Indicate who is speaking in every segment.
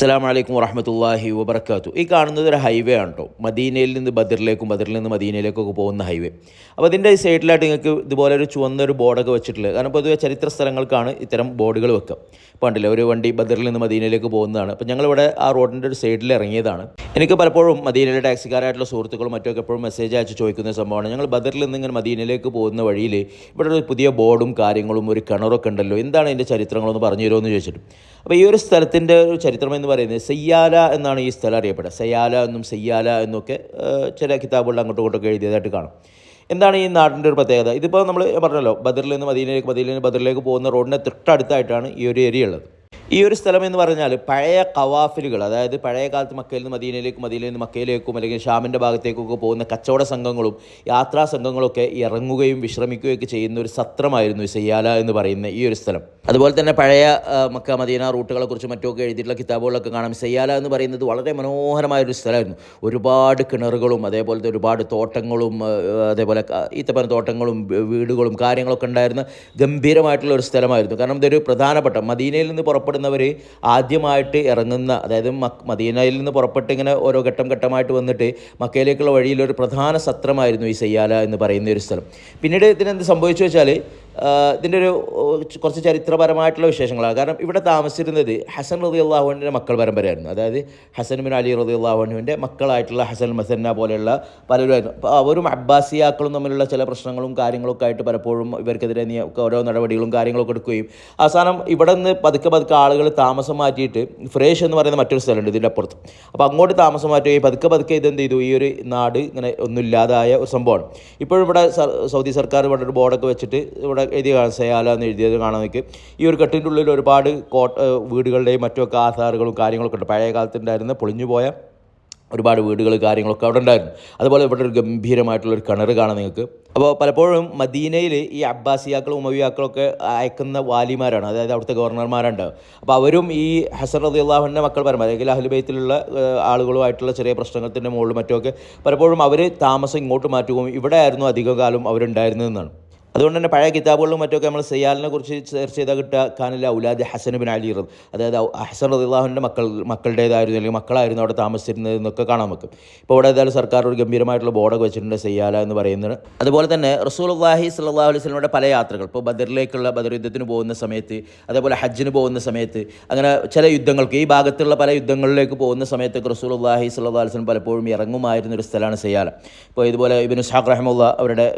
Speaker 1: അസ്സാം വലൈക്കും വറഹമത്തല്ലാഹി വബർക്കാത്തു ഈ കാണുന്നത് ഒരു ഹൈവേ ആണ് കേട്ടോ മദീനയിൽ നിന്ന് ബദറിലേക്കും ബദറിൽ നിന്ന് മദീനയിലേക്കൊക്കെ പോകുന്ന ഹൈവേ. അപ്പോൾ അതിന്റെ സൈഡിലായിട്ട് നിങ്ങൾക്ക് ഇതുപോലെ ഒരു ചുവന്നൊരു ബോർഡൊക്കെ വെച്ചിട്ടുള്ളത്. കാരണം പൊതുവെ ചരിത്ര സ്ഥലങ്ങൾക്കാണ് ഇത്തരം ബോർഡുകൾ വെക്കുക. ഇപ്പോൾ കണ്ടില്ലേ ഒരു വണ്ടി ബദറിൽ നിന്ന് മദീനയിലേക്ക് പോകുന്നതാണ്. അപ്പോൾ ഞങ്ങളിവിടെ ആ റോഡിന്റെ ഒരു സൈഡിൽ ഇറങ്ങിയതാണ്. എനിക്ക് പലപ്പോഴും മദീനയിലെ ടാക്സിക്കാരായിട്ടുള്ള സുഹൃത്തുക്കളും മറ്റൊക്കെ എപ്പോഴും മെസ്സേജ് അയച്ച് ചോദിക്കുന്ന സംഭവമാണ്. ഞങ്ങൾ ബദറിൽ നിന്ന് ഇങ്ങനെ മദീനയിലേക്ക് പോകുന്ന വഴിയിൽ ഇവിടെ ഒരു പുതിയ ബോർഡും കാര്യങ്ങളും ഒരു കിണറൊക്കെ ഉണ്ടല്ലോ. എന്താണ് ഇതിന്റെ ചരിത്രങ്ങളൊന്ന് പറഞ്ഞു തരുമോ എന്ന് ചോദിച്ചിട്ട്. അപ്പോൾ ഈ ഒരു സ്ഥലത്തിന്റെ ഒരു ചരിത്രം എന്ന് പറയുന്നത് സയ്യാല എന്നാണ് ഈ സ്ഥലം അറിയപ്പെടുക. സയ്യാല എന്നും സയ്യാല എന്നൊക്കെ ചില കിതാബുകളിൽ അങ്ങോട്ടും ഇങ്ങോട്ടൊക്കെ എഴുതിയതായിട്ട് കാണും. എന്താണ് ഈ നാടിന്റെ ഒരു പ്രത്യേകത? ഇതിപ്പോൾ നമ്മൾ പറഞ്ഞല്ലോ ബദറിൽ നിന്ന് മദീനയിലേക്ക് മദീനയിൽ ബദറിലേക്ക് പോകുന്ന റോഡിന്റെ തൊട്ടടുത്തായിട്ടാണ് ഈ ഒരു ഏരിയ ഉള്ളത്. ഈ ഒരു സ്ഥലം എന്ന് പറഞ്ഞാൽ പഴയ കവാഫിലുകൾ അതായത് പഴയ കാലത്ത് മക്കയിൽ നിന്ന് മദീനയിലേക്കും മദീനയിൽ നിന്ന് മക്കയിലേക്കും അല്ലെങ്കിൽ ഷാമിന്റെ ഭാഗത്തേക്കൊക്കെ പോകുന്ന കച്ചവട സംഘങ്ങളും യാത്രാ സംഘങ്ങളൊക്കെ ഇറങ്ങുകയും വിശ്രമിക്കുകയൊക്കെ ചെയ്യുന്ന ഒരു സത്രമായിരുന്നു സയ്യാല എന്ന് പറയുന്ന ഈ ഒരു സ്ഥലം. അതുപോലെ തന്നെ പഴയ മക്ക മദീന റൂട്ടുകളെ കുറിച്ച് മറ്റൊക്കെ എഴുതിയിട്ടുള്ള കിതാബുകളൊക്കെ കാണാം. സയ്യാല എന്ന് പറയുന്നത് വളരെ മനോഹരമായ ഒരു സ്ഥലമായിരുന്നു. ഒരുപാട് കിണറുകളും അതേപോലത്തെ ഒരുപാട് തോട്ടങ്ങളും അതേപോലെ ഈത്തപ്പന തോട്ടങ്ങളും വീടുകളും കാര്യങ്ങളൊക്കെ ഉണ്ടായിരുന്ന ഗംഭീരമായിട്ടുള്ള ഒരു സ്ഥലമായിരുന്നു. കാരണം ഇതൊരു പ്രധാനപ്പെട്ട മദീനയിൽ നിന്ന് പുറപ്പെടുന്നവർ ആദ്യമായിട്ട് ഇറങ്ങുന്ന അതായത് മദീനയിൽ നിന്ന് പുറപ്പെട്ട് ഇങ്ങനെ ഓരോ ഘട്ടം ഘട്ടമായിട്ട് വന്നിട്ട് മക്കയിലേക്കുള്ള വഴിയിലൊരു പ്രധാന സത്രമായിരുന്നു ഈ സയ്യാല എന്ന് പറയുന്ന ഒരു സ്ഥലം. പിന്നീട് ഇതിനെന്ത് സംഭവിച്ചു വെച്ചാൽ ഇതിന്റെ ഒരു കുറച്ച് ചരിത്രപരമായിട്ടുള്ള വിശേഷങ്ങളാണ്. കാരണം ഇവിടെ താമസിച്ചിരുന്നത് ഹസൻ റതി അള്ളാഹുവിന്റെ മക്കൾ പരമ്പരയായിരുന്നു. അതായത് ഹസൻ ബിൻ അലി റതി അള്ളാഹുവിന്റെ മക്കളായിട്ടുള്ള ഹസൻ മസന്ന പോലെയുള്ള പലരുമായിരുന്നു. അപ്പോൾ അവരും അബ്ബാസിയാക്കളും തമ്മിലുള്ള ചില പ്രശ്നങ്ങളും കാര്യങ്ങളൊക്കെ ആയിട്ട് പലപ്പോഴും ഇവർക്കെതിരെ ഓരോ നടപടികളും കാര്യങ്ങളൊക്കെ എടുക്കുകയും അവസാനം ഇവിടെ നിന്ന് പതുക്കെ പതുക്കെ ആളുകൾ താമസം മാറ്റിയിട്ട് ഫ്രേഷ് എന്ന് പറയുന്ന മറ്റൊരു സ്ഥലമുണ്ട് ഇതിന്റെ അപ്പുറത്ത്. അപ്പോൾ അങ്ങോട്ട് താമസം മാറ്റുകയും പതുക്കെ പതുക്കെ ഇതെന്ത് ചെയ്തു? ഈ ഒരു നാട് ഇങ്ങനെ ഒന്നുമില്ലാതായ ഒരു സംഭവമാണ്. ഇപ്പോഴും ഇവിടെ സൗദി സർക്കാർ ഇവിടെ ഒരു ബോർഡൊക്കെ വെച്ചിട്ട് ഇവിടെ എഴുതി കാണാം സയാല എന്ന് എഴുതിയത് കാണാൻ നിൽക്കും. ഈ ഒരു കെട്ടിന്റെ ഉള്ളിൽ ഒരുപാട് കോട്ട വീടുകളുടെയും മറ്റൊക്കെ ആധാറുകളും കാര്യങ്ങളൊക്കെ ഉണ്ട്. പഴയ കാലത്തുണ്ടായിരുന്ന പൊളിഞ്ഞു പോയ ഒരുപാട് വീടുകൾ കാര്യങ്ങളൊക്കെ അവിടെ ഉണ്ടായിരുന്നു. അതുപോലെ ഇവിടെ ഒരു ഗംഭീരമായിട്ടുള്ള ഒരു കിണർ കാണാം നിങ്ങൾക്ക്. അപ്പോൾ പലപ്പോഴും മദീനയിൽ ഈ അബ്ബാസിയാക്കളും ഉമവിയാക്കളൊക്കെ അയക്കുന്ന വാലിമാരാണ്. അതായത് അവിടുത്തെ ഗവർണർമാരുണ്ട് അപ്പോൾ അവരും ഈ ഹസർ റതി അള്ളാഹുവിന്റെ മക്കൾ പറയുമ്പോൾ അല്ലെങ്കിൽ അഹ്ലുബൈത്തിലുള്ള ആളുകളുമായിട്ടുള്ള ചെറിയ പ്രശ്നത്തിന്റെ മുകളിലും മറ്റുമൊക്കെ പലപ്പോഴും അവർ താമസം ഇങ്ങോട്ട് മാറ്റുകയും ഇവിടെ ആയിരുന്നു അധികകാലം അവരുണ്ടായിരുന്നതെന്നാണ്. അതുകൊണ്ട് തന്നെ പഴയ കിതാബുകളിലും മറ്റൊക്കെ നമ്മൾ സയ്യാലിനെ കുറിച്ച് സെർച്ച് ചെയ്താൽ കിട്ടുക. കാനില്ല ഔലാദ് ഹസൻ ബിൻ അലി റദ് അതായത് ഹസൻ റദിള്ളാഹുവിന്റെ മക്കൾ മക്കളുടേതായിരുന്നു അല്ലെങ്കിൽ മക്കളായിരുന്നു അവിടെ താമസിച്ചിരുന്നത് എന്നൊക്കെ കാണാൻ നമുക്ക് ഇപ്പോൾ ഇവിടെ ഏതായാലും സർക്കാർ ഒരു ഗംഭീരമായിട്ടുള്ള ബോർഡൊക്കെ വെച്ചിട്ടുണ്ട് സയ്യാല എന്ന് പറയുന്നത്. അതുപോലെ തന്നെ റസൂൽ അള്ളാഹി സല്ലാ അലൈഹി സ്വലമിയുടെ പല യാത്രകൾ. ഇപ്പോൾ ബദറിലേക്കുള്ള ബദർ യുദ്ധത്തിന് പോകുന്ന സമയത്ത് അതേപോലെ ഹജ്ജിന് പോകുന്ന സമയത്ത് അങ്ങനെ ചില യുദ്ധങ്ങൾക്ക് ഈ ഭാഗത്തുള്ള പല യുദ്ധങ്ങളിലേക്ക് പോകുന്ന സമയത്തൊക്കെ റസൂൽ അള്ളാഹി സല്ലാ അലൈഹി സ്വലം പലപ്പോഴും ഇറങ്ങുമായിരുന്ന ഒരു സ്ഥലമാണ് സയ്യാല ഇപ്പോൾ ഇതുപോലെ ഇബിൻ ഷാഖ് റഹമുള്ള അവരുടെ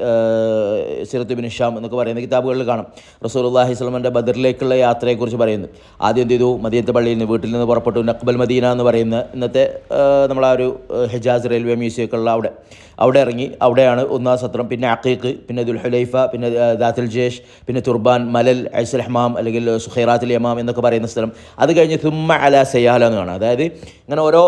Speaker 1: സിറത്ത് ബിൻ ഷാം എന്നൊക്കെ പറയുന്ന കിതാബുകളിൽ കാണാം. റസൂൽ അള്ളാഹി സ്വലമന്റെ ബദറിലേക്കുള്ള യാത്രയെക്കുറിച്ച് പറയുന്നു. ആദ്യം എന്ത് ചെയ്തു? മദീനത്തെ പള്ളിയിൽ നിന്ന് വീട്ടിൽ നിന്ന് പുറപ്പെട്ടു. നക്ബൽ മദീന എന്ന് പറയുന്ന ഇന്നത്തെ നമ്മളാ ഒരു ഹെജാസ് റെയിൽവേ മ്യൂസിയമൊക്കെ ഉള്ള അവിടെ. അവിടെ ഇറങ്ങി അവിടെയാണ് ഒന്നാം സത്രം. പിന്നെ അക്കീഖ് പിന്നെ ദുൽഹലൈഫ പിന്നെ ദാത്തിൽ ജേഷ് പിന്നെ തുർബാൻ മലൽ ഐസുൽ ഹമാം അല്ലെങ്കിൽ സുഖൈറാത്തുൽ യമാം എന്നൊക്കെ പറയുന്ന സ്ഥലം. അത് കഴിഞ്ഞ് തുമ്മ അല സയാല എന്ന് കാണാം. അതായത് ഇങ്ങനെ ഓരോ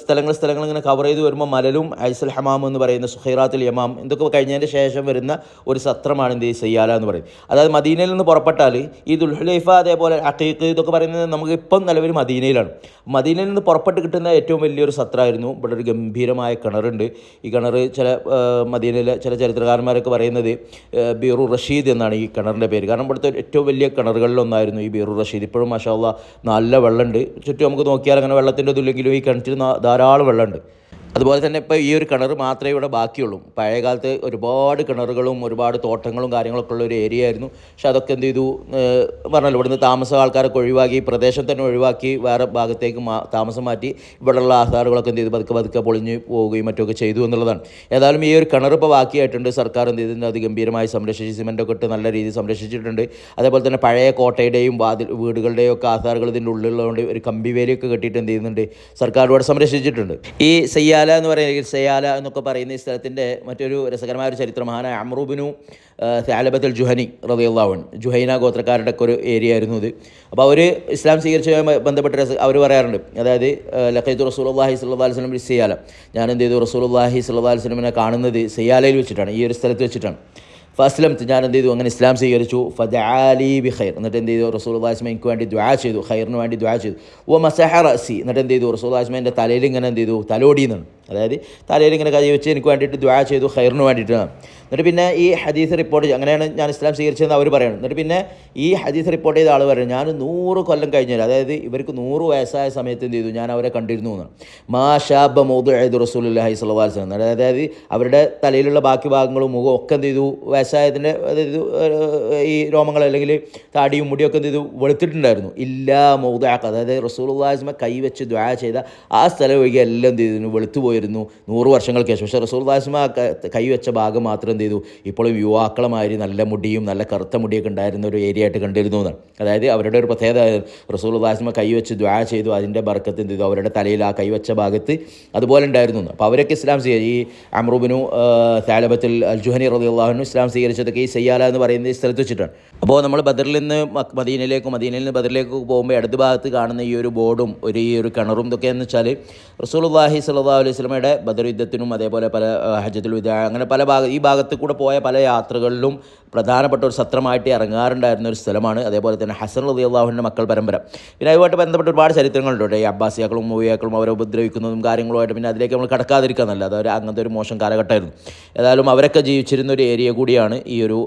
Speaker 1: സ്ഥലങ്ങൾ സ്ഥലങ്ങൾ ഇങ്ങനെ കവർ ചെയ്ത് വരുമ്പോൾ മലലും ഐസുൽ ഹമാം എന്ന് പറയുന്ന സുഖൈറാത്തുൽ യമാം എന്തൊക്കെ കഴിഞ്ഞതിന് ശേഷം വരുന്ന ഒരു സത്രമാണ് എന്ത് ഈ സയ്യാല എന്ന് പറയുന്നത് അതായത് മദീനയിൽ നിന്ന് പുറപ്പെട്ടാൽ ഈ ദുൽഹുലൈഫ അതേപോലെ അക്കീഖ് ഇതൊക്കെ പറയുന്നത് നമുക്ക് ഇപ്പം നിലവിൽ മദീനയിലാണ്. മദീനയിൽ നിന്ന് പുറപ്പെട്ട് കിട്ടുന്ന ഏറ്റവും വലിയൊരു സത്രമായിരുന്നു. ഇവിടെ ഒരു ഗംഭീരമായ കിണറുണ്ട്. ഈ കിണർ ചില മദീനയിലെ ചില ചരിത്രകാരന്മാരൊക്കെ പറയുന്നത് ബീറു റഷീദ് എന്നാണ് ഈ കിണറിന്റെ പേര്. കാരണം ഇവിടുത്തെ ഏറ്റവും വലിയ കിണറുകളിലൊന്നായിരുന്നു ഈ ബീറു റഷീദ്. ഇപ്പോഴും മഷാല്ല നല്ല വെള്ളമുണ്ട്. ചുറ്റും നമുക്ക് നോക്കിയാൽ അങ്ങനെ വെള്ളത്തിന്റെ ഇതില്ലെങ്കിലും ഈ കിണറ്റിൽ ധാരാളം വെള്ളമുണ്ട്. അതുപോലെ തന്നെ ഇപ്പോൾ ഈ ഒരു കിണർ മാത്രമേ ഇവിടെ ബാക്കിയുള്ളൂ. പഴയ കാലത്ത് ഒരുപാട് കിണറുകളും ഒരുപാട് തോട്ടങ്ങളും കാര്യങ്ങളൊക്കെ ഉള്ള ഒരു ഏരിയ ആയിരുന്നു. പക്ഷെ അതൊക്കെ എന്ത് ചെയ്തു? പറഞ്ഞല്ലോ ഇവിടുന്ന് താമസ ആൾക്കാരൊക്കെ ഒഴിവാക്കി പ്രദേശം തന്നെ ഒഴിവാക്കി വേറെ ഭാഗത്തേക്ക് മാ താമസം മാറ്റി ഇവിടെയുള്ള ആധാറുകളൊക്കെ എന്ത് ചെയ്തു? പതുക്കെ പതുക്കെ പൊളിഞ്ഞ് പോവുകയും മറ്റൊക്കെ ചെയ്തു എന്നുള്ളതാണ്. ഏതായാലും ഈ ഒരു കിണർ ഇപ്പോൾ ബാക്കിയായിട്ടുണ്ട്. സർക്കാർ എന്ത് ചെയ്തിട്ടുണ്ട്? അതിഗംഭീരമായി സംരക്ഷിച്ച് സിമെന്റൊക്കെ ഇട്ട് നല്ല രീതിയിൽ സംരക്ഷിച്ചിട്ടുണ്ട്. അതേപോലെ തന്നെ പഴയ കോട്ടയുടെയും വാതിൽ വീടുകളുടെയും ഒക്കെ ആധാറുകൾ ഇതിന്റെ ഉള്ളിലുള്ളതുകൊണ്ട് ഒരു കമ്പി വേലിയൊക്കെ കെട്ടിയിട്ട് എന്ത് ചെയ്യുന്നുണ്ട്? സർക്കാർ ഇവിടെ സംരക്ഷിച്ചിട്ടുണ്ട്. ഈ സയ്യാല എന്ന് പറയുന്ന സയാല എന്നൊക്കെ പറയുന്ന ഈ സ്ഥലത്തിന്റെ മറ്റൊരു രസകരമായ ഒരു ചരിത്രം മഹാനായ അമ്രൂബിനു സാലബത്തുൽ ജുഹനി റബിയുള്ളാവൻ ജുഹൈന ഗോത്രക്കാരുടെ ഒക്കെ ഒരു ഏരിയ ആയിരുന്നു ഇത്. അപ്പോൾ അവർ ഇസ്ലാം സ്വീകരിച്ചതുമായി ബന്ധപ്പെട്ട രസ അവർ പറയാറുണ്ട്. അതായത് ലഖൈത്തു റസൂലുള്ളാഹി സ്വല്ലല്ലാഹി അലൈഹി വസല്ലം സയാല. ഞാൻ എന്ത് ചെയ്തു റസൂൽ അള്ളാഹി അലൈഹി വസ്ലമിനെ കാണുന്നത് സയാലയിൽ വെച്ചിട്ടാണ് ഈ ഒരു സ്ഥലത്ത് വെച്ചിട്ടാണ്. ഫസ്ലം ഞാൻ എന്ത് ചെയ്തു? അങ്ങനെ ഇസ്ലാം സ്വീകരിച്ചു. ഫദാലി ബി ഖൈർ എന്നിട്ട് എന്ത് ചെയ്തു? റസൂൽ വാസ്മ എനിക്ക് വേണ്ടി ദ്വാ ചെയ്തു. ഖൈറിന് വേണ്ടി ദ്വാ ചെയ്തു. ഓ മസഹ റസി എന്നിട്ട് എന്ത് ചെയ്തു? റസൂൽ വാസ്മ എന്റെ തലയിൽ ഇങ്ങനെ എന്ത് ചെയ്തു? തലോടി എന്നാണ് അതായത് തലയിൽ ഇങ്ങനെ കൈ വെച്ച് എനിക്ക് വേണ്ടിയിട്ട് ദ്വാ ചെയ്തു ഹൈറിന് വേണ്ടിയിട്ടാണ് എന്നിട്ട് പിന്നെ ഈ ഹദീസ് റിപ്പോർട്ട് അങ്ങനെയാണ് ഞാൻ ഇസ്ലാം സ്വീകരിച്ചതെന്ന് അവർ പറയുന്നത് എന്നിട്ട് പിന്നെ ഈ ഹദീസ് റിപ്പോർട്ട് ചെയ്ത ആൾ പറയുന്നത് ഞാൻ നൂറ് കൊല്ലം കഴിഞ്ഞാൽ അതായത് ഇവർക്ക് നൂറ് വയസ്സായ സമയത്ത് എന്ത് ചെയ്തു? ഞാൻ അവരെ കണ്ടിരുന്നു എന്ന്. മാ ഷാബ് മൗദ് അഹദ് അലൈഹി വസല്ലം. അതായത് അവരുടെ തലയിലുള്ള ബാക്കി ഭാഗങ്ങളും മുഖവും ഒക്കെ എന്ത് ചെയ്തു? വയസ്സായതിന്റെ അതായത് ഈ രോമങ്ങൾ അല്ലെങ്കിൽ താടിയും മുടിയൊക്കെ എന്ത് ചെയ്തു? വെളുത്തിട്ടുണ്ടായിരുന്നു. ഇല്ലാ മൗദാക്ക് അതായത് റസൂൽ കൈ വെച്ച് ദ്വാ ചെയ്ത ആ സ്ഥലം ഒഴികെ എല്ലാം എന്ത് ചെയ്തു? വെളുത്തു പോയിരുന്നു നൂറ് വർഷങ്ങൾക്ക് ശേഷം. പക്ഷേ റസൂലുള്ളാഹിസ്മ കൈവച്ച ഭാഗം മാത്രം എന്ത് ചെയ്തു? ഇപ്പോഴും യുവാക്കളമാതിരി നല്ല മുടിയും നല്ല കറുത്ത മുടിയൊക്കെ ഉണ്ടായിരുന്ന ഒരു ഏരിയ ആയിട്ട് കണ്ടിരുന്നു എന്നാണ്. അതായത് അവരുടെ ഒരു പ്രത്യേകത റസൂലുള്ളാഹിസ്മ കൈവച്ച് ദ്വാ ചെയ്തു അതിന്റെ ബർക്കത്ത് എന്ത് ചെയ്തു? അവരുടെ തലയിൽ ആ കൈവച്ച ഭാഗത്ത് അതുപോലെ ഉണ്ടായിരുന്നു എന്ന്. അപ്പോൾ അവരൊക്കെ ഇസ്ലാം സ്വീകരിച്ചു ഈ അമ്രൂബിനു താലബത്തിൽ അൽ ജുഹനി റളിയല്ലാഹു ഇസ്ലാം സ്വീകരിച്ചതൊക്കെ ഈ സയ്യാല എന്ന് പറയുന്ന സ്ഥലത്ത് വെച്ചിട്ടാണ്. അപ്പോൾ നമ്മൾ ബദറിൽ നിന്ന് മദീനയിലേക്കും മദീനയിൽ നിന്ന് ബദറിലേക്ക് പോകുമ്പോൾ ഇടത് ഭാഗത്ത് കാണുന്ന ഈ ഒരു ബോർഡും ഒരു ഈ ഒരു കിണറും ഇതൊക്കെയെന്ന് വെച്ചാൽ റസൂലുള്ളാഹി സ്വല്ലല്ലാഹു അലൈഹി വസല്ലമയുടെ ബദർ യുദ്ധത്തിനും അതേപോലെ പല ഹജ്ജത്തിൽ ഹജ്ജത്തുൽ വിദാ അങ്ങനെ പല ഭാഗ ഈ ഭാഗത്ത് കൂടെ പോയ പല യാത്രകളിലും പ്രധാനപ്പെട്ട ഒരു സത്രമായിട്ട് ഇറങ്ങാറുണ്ടായിരുന്ന ഒരു സ്ഥലമാണ്. അതേപോലെ തന്നെ ഹസൻ റളിയല്ലാഹുവിന്റെ മക്കൾ പരമ്പര. പിന്നെ അതുമായിട്ട് ബന്ധപ്പെട്ട ഒരുപാട് ചരിത്രങ്ങളുണ്ട്. ഈ അബ്ബാസിയാക്കളും മൂവിയാക്കളും അവരെ ഉപദ്രവിക്കുന്നതും കാര്യങ്ങളുമായിട്ട് പിന്നെ അതിലേക്ക് നമ്മൾ കടക്കാതിരിക്കുക എന്നല്ല അതൊരു അങ്ങനത്തെ ഒരു മോശം കാലഘട്ടമായിരുന്നു. ഏതായാലും അവരൊക്കെ ജീവിച്ചിരുന്ന ഒരു ഏരിയ കൂടിയാണ് ഈ ഒരു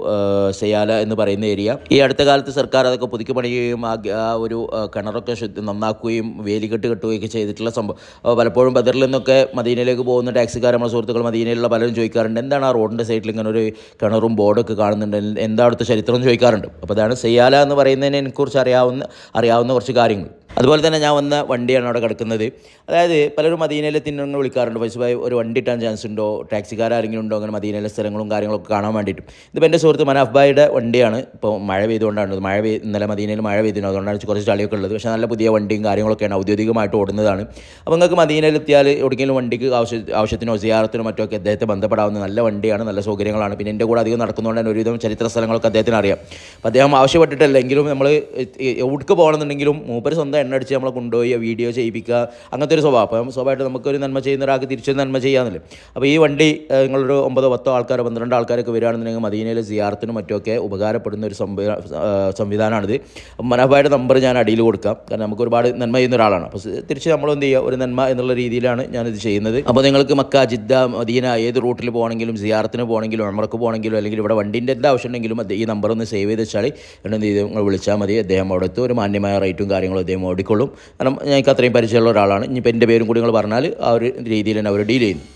Speaker 1: സയാല എന്ന് പറയുന്ന ഏരിയ. ഈ അടുത്ത കാലത്ത് സർക്കാർ അതൊക്കെ പുതുക്കി പണിയുകയും ആ ഒരു കിണറൊക്കെ നന്നാക്കുകയും വേലികെട്ട് കെട്ടുകയൊക്കെ ചെയ്തിട്ടുള്ള സംഭവം. പലപ്പോഴും ബദറിൽ നിന്നൊക്കെ മദീനയിലേക്ക് പോകുന്ന ടാക്സിക്കാർ നമ്മുടെ സുഹൃത്തുക്കൾ മദീനയിലുള്ള പലരും ചോദിക്കാറുണ്ട് എന്താണ് ആ റോഡിന്റെ സൈഡിൽ ഇങ്ങനെ ഒരു കിണറും ബോർഡൊക്കെ കാണുന്നുണ്ട്? എന്താ അടുത്ത ചരിത്രം ചോദിക്കാറുണ്ട്. അപ്പോൾ അതാണ് സെയ്യാല എന്ന് പറയുന്നതിനെ കുറിച്ച് അറിയാവുന്ന അറിയാവുന്ന കുറച്ച് കാര്യങ്ങൾ. അതുപോലെ തന്നെ ഞാൻ വന്ന വണ്ടിയാണ് അവിടെ കിടക്കുന്നത്. അതായത് പലരും മദീനയിലെ തിന്നങ്ങൾ വിളിക്കാറുണ്ട്. ഫൈസുബായി ഒരു വണ്ടി ഇട്ടാൻ ചാൻസ് ഉണ്ടോ? ടാക്സിക്കാരെങ്കിലും ഉണ്ടോ? അങ്ങനെ മദീനയിലെ സ്ഥലങ്ങളും കാര്യങ്ങളൊക്കെ കാണാൻ വേണ്ടിയിട്ടും. ഇതിപ്പോൾ എന്റെ സുഹൃത്ത് മനാഫ് ഭായിയുടെ വണ്ടിയാണ്. ഇപ്പോൾ മഴ പെയ്തുകൊണ്ടാണ്. മഴ പെയ് ഇന്നലെ മദീനയിൽ മഴ പെയ്തിരുന്നു. അതുകൊണ്ടാണ് കുറച്ച് ചളിയൊക്കെ ഉള്ളത്. പക്ഷേ നല്ല പുതിയ വണ്ടിയും കാര്യങ്ങളൊക്കെയാണ് ഔദ്യോഗികമായിട്ട് ഓടുന്നതാണ്. അപ്പോൾ നിങ്ങൾക്ക് മദീനയിൽ എത്തിയാൽ എവിടെയെങ്കിലും വണ്ടിക്ക് ആവശ്യ ആവശ്യത്തിനോ സിയാറത്തിനോ മറ്റോ ഒക്കെ അദ്ദേഹത്തെ ബന്ധപ്പെടാവുന്ന നല്ല വണ്ടിയാണ്. നല്ല സൗകര്യങ്ങളാണ്. പിന്നെ എന്റെ കൂടെ അധികം നടക്കുന്നതുകൊണ്ട് തന്നെ ഒരുവിധം ചരിത്ര സ്ഥലങ്ങളൊക്കെ അദ്ദേഹത്തിന് അറിയാം. അപ്പോൾ അദ്ദേഹം ആവശ്യപ്പെട്ടിട്ടല്ലെങ്കിലും നമ്മൾ എവിടേക്ക് പോകണമെന്നുണ്ടെങ്കിലും മൂപ്പര് സ്വന്തം എണ്ണ അടിച്ച് നമ്മളെ കൊണ്ടുപോയി വീഡിയോ ചെയ്യിപ്പിക്കുക. അങ്ങനത്തെ ഒരു സ്വഭാവം. അപ്പം സ്വാഭാവികമായിട്ട് നമുക്കൊരു നന്മ ചെയ്യുന്ന ഒരാൾക്ക് തിരിച്ചൊരു നന്മ ചെയ്യാമെന്നില്ല അപ്പോൾ ഈ വണ്ടി നിങ്ങളൊരു ഒമ്പതോ പത്തോ ആൾക്കാരോ പന്ത്രണ്ട് ആൾക്കാരൊക്കെ വരികയാണെന്നുണ്ടെങ്കിൽ മദീനയിലെ സിയാർത്തിനും മറ്റുമൊക്കെ ഉപകാരപ്പെടുന്ന ഒരു സംവിധാ സംവിധാനമാണിത്. അപ്പം മനാഭായുടെ നമ്പർ ഞാൻ അടിയിൽ കൊടുക്കാം. കാരണം നമുക്ക് ഒരുപാട് നന്മ ചെയ്യുന്ന ഒരാളാണ്. അപ്പോൾ തിരിച്ച് നമ്മൾ എന്ത് ചെയ്യുക? ഒരു നന്മ എന്നുള്ള രീതിയിലാണ് ഞാനിത് ചെയ്യുന്നത്. അപ്പോൾ നിങ്ങൾക്ക് മക്ക ജിദ്ദ മദീന ഏത് റൂട്ടിൽ പോകണമെങ്കിലും സിയാറത്തിന് പോകണമെങ്കിലും ഉമർക്ക് പോകണമെങ്കിലും അല്ലെങ്കിൽ ഇവിടെ വണ്ടിന്റെ എന്താ ആവശ്യം ഉണ്ടെങ്കിലും ഈ നമ്പർ ഒന്ന് സേവ് ചെയ്ത് വെച്ചാൽ എന്നെ നിങ്ങൾ വിളിച്ചാൽ മതി. അദ്ദേഹം അവിടെ എത്തും ഒരു മാന്യമായ റേറ്റും കാര്യങ്ങളും അദ്ദേഹം ഓടിക്കൊള്ളും. കാരണം ഞങ്ങൾക്ക് അത്രയും പരിചയമുള്ള ഒരാളാണ്. ഇനിയിപ്പോൾ എന്റെ പേരും കൂടി നിങ്ങൾ പറഞ്ഞാൽ ആ ഒരു രീതിയിൽ തന്നെ അവർ ഡീൽ ചെയ്യുന്നു.